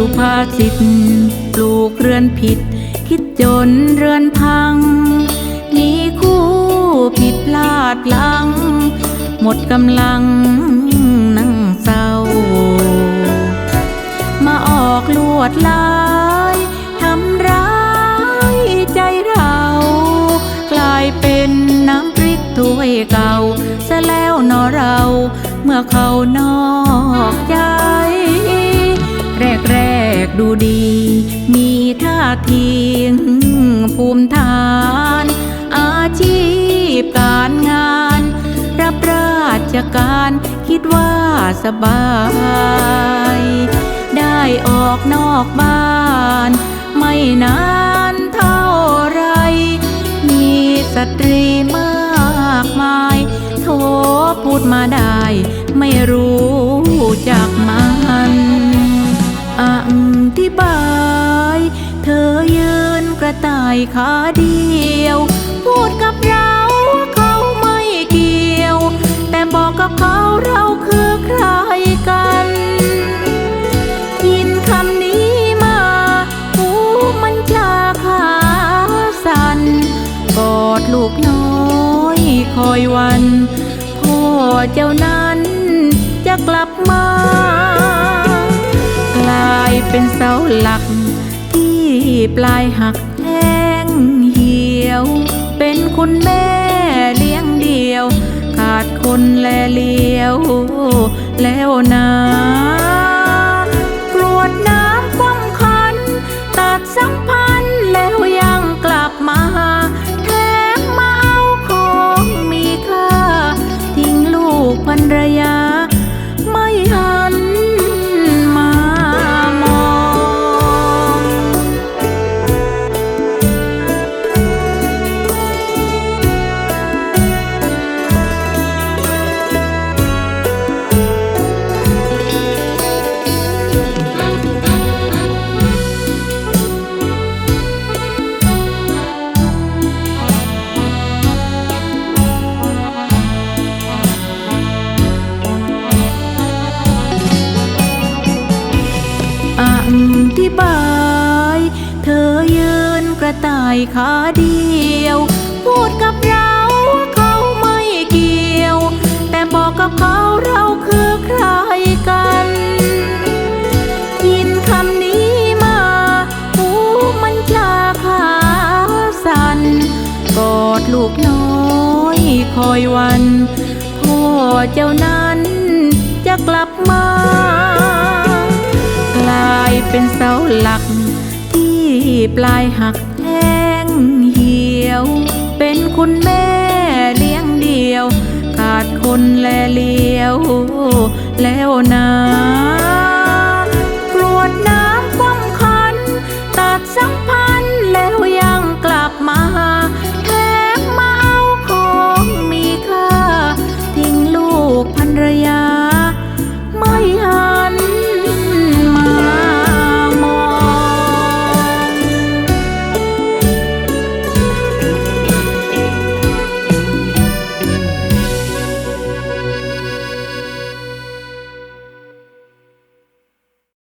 สุภาษิตปลูกเรือนผิด คิดจนเรือนพังมีคู่ผิดพลาดหลัง หมดกำลังนั่งเศร้า มาออกลวดลายทำร้ายใจเรา กลายเป็นน้ำพริกถ้วยเก่าซะแล้วนอเรา เมื่อเขานอกใจ ดูดี มีท่าทีภูมิฐาน อาชีพการงาน รับราชการคิดว่าสบาย ได้ออกนอกบ้าน ไม่นาน ตายขาเดียว พูดกับเราว่าเขาไม่เกี่ยว แต่บอกกับเขาเราคือใครกัน ยินคำนี้มาหูมันชาขาสันกอดลูกน้อยคอยวัน พ่อเจ้านั้นจะกลับมากลายเป็นเสาหลักที่ปลายหัก ยวเป็นคุณแม่เลี้ยงเดียว ขาดคนแลเลี้ยวแล้วนะ ระต่ายขาเดียว พูดกับเราว่าเขาไม่เกี่ยว แต่บอกกับเขาเราคือใครกัน ยินคำนี้มาหูมันชาขาสันกอดลูกน้อยคอยวันพ่อเจ้านั้นจะกลับมา กลายเป็นเสาหลักที่ปลายหัก เป็นคุณแม่เลี้ยงเดียว ขาดคนแลเลี้ยวแล้วนา